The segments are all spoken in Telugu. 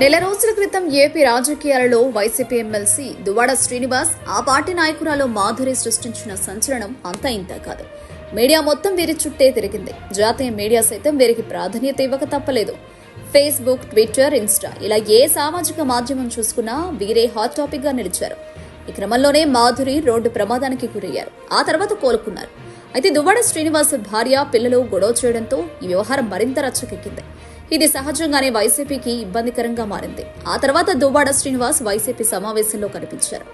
నెల రోజుల క్రితం ఏపీ రాజకీయాలలో వైసీపీ ఎమ్మెల్సీ దువాడ శ్రీనివాస్ ఆ పార్టీ నాయకురాలు మాధురి సృష్టించిన సంచలనం అంతా ఇంత కాదు. మీడియా మొత్తం వీరి చుట్టే తిరిగింది. జాతీయ మీడియా సైతం వీరికి ప్రాధాన్యత ఇవ్వక తప్పలేదు. ఫేస్బుక్ ట్విట్టర్ ఇన్స్టా ఇలా ఏ సామాజిక మాధ్యమం చూసుకున్నా వీరే హాట్ టాపిక్గా నిలిచారు. ఈ క్రమంలోనే మాధురి రోడ్డు ప్రమాదానికి గురయ్యారు. ఆ తర్వాత కోలుకున్నారు. అయితే దువ్వాడ శ్రీనివాస్ భార్య పిల్లలు గొడవ చేయడంతో ఈ వ్యవహారం మరింత రచ్చకెక్కింది. ఇది సహజంగానే వైసీపీకి ఇబ్బందికరంగా మారింది. ఆ తర్వాత దువ్వాడ శ్రీనివాస్ వైసీపీ సమావేశంలో కనిపించారు.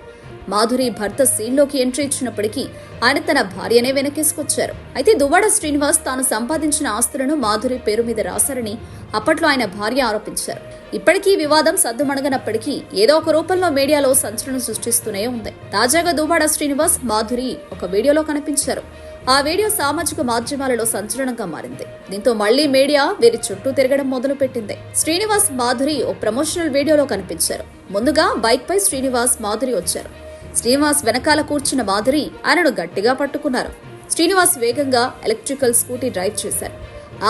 మాధురి భర్త సీన్లోకి ఎంట్రీ ఇచ్చినప్పటికీ ఆయన తన భార్యనే వెనకేసుకొచ్చారు. అయితే దువ్వాడ శ్రీనివాస్ తాను సంపాదించిన ఆస్తులను మాధురి పేరు మీద రాశారని అప్పట్లో ఆయన భార్య ఆరోపించారు. ఇప్పటికీ వివాదం సద్దుమణగనప్పటికీ ఏదో ఒక రూపంలో మీడియాలో సంచలనం సృష్టిస్తూనే ఉంది. తాజాగా దువ్వాడ శ్రీనివాస్ మాధురి ఒక వీడియోలో కనిపించారు. ఆ వీడియో సామాజిక మాధ్యమాలలో సంచలనంగా మారింది. దీంతో మళ్ళీ మీడియా వీరి చుట్టూ తిరగడం మొదలుపెట్టింది. శ్రీనివాస్ మాధురి ఓ ప్రమోషనల్ వీడియోలో కనిపించారు. ముందుగా బైక్ పై శ్రీనివాస్ మాధురి వచ్చారు. శ్రీనివాస్ వెనకాల కూర్చున్న మాధురి ఆయనను గట్టిగా పట్టుకున్నారు. శ్రీనివాస్ వేగంగా ఎలక్ట్రికల్ స్కూటీ డ్రైవ్ చేశారు.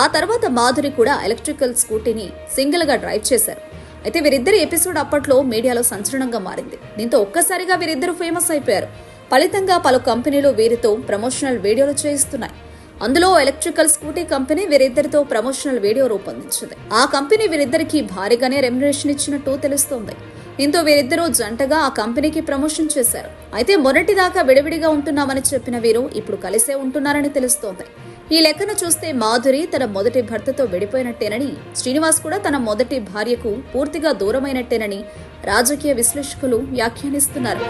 ఆ తర్వాత మాధురి కూడా ఎలక్ట్రికల్ స్కూటీని సింగిల్గా డ్రైవ్ చేశారు. అయితే వీరిద్దరి ఎపిసోడ్ అప్పట్లో మీడియాలో సంచలనంగా మారింది. దీంతో ఒక్కసారిగా వీరిద్దరు ఫేమస్ అయిపోయారు. ఫలితంగా పలు కంపెనీలు వీరితో ప్రమోషనల్ వీడియోలు చేయిస్తున్నాయి. అందులో ఎలక్ట్రికల్ స్కూటీ కంపెనీ వీరిద్దరితో ప్రమోషనల్ వీడియో రూపొందించింది. ఆ కంపెనీ వీరిద్దరికి భారీగానే రెమ్యునరేషన్ ఇచ్చినట్టు తెలుస్తోంది. దీంతో వీరిద్దరూ జంటగా ఆ కంపెనీకి ప్రమోషన్ చేశారు. అయితే మొదటిదాకా విడివిడిగా ఉంటున్నామని చెప్పిన వీరు ఇప్పుడు కలిసే ఉంటున్నారని తెలుస్తోంది. ఈ లెక్కను చూస్తే మాధురి తన మొదటి భర్తతో విడిపోయినట్టేనని శ్రీనివాస్ కూడా తన మొదటి భార్యకు పూర్తిగా దూరమైనట్టేనని రాజకీయ విశ్లేషకులు వ్యాఖ్యానిస్తున్నారు.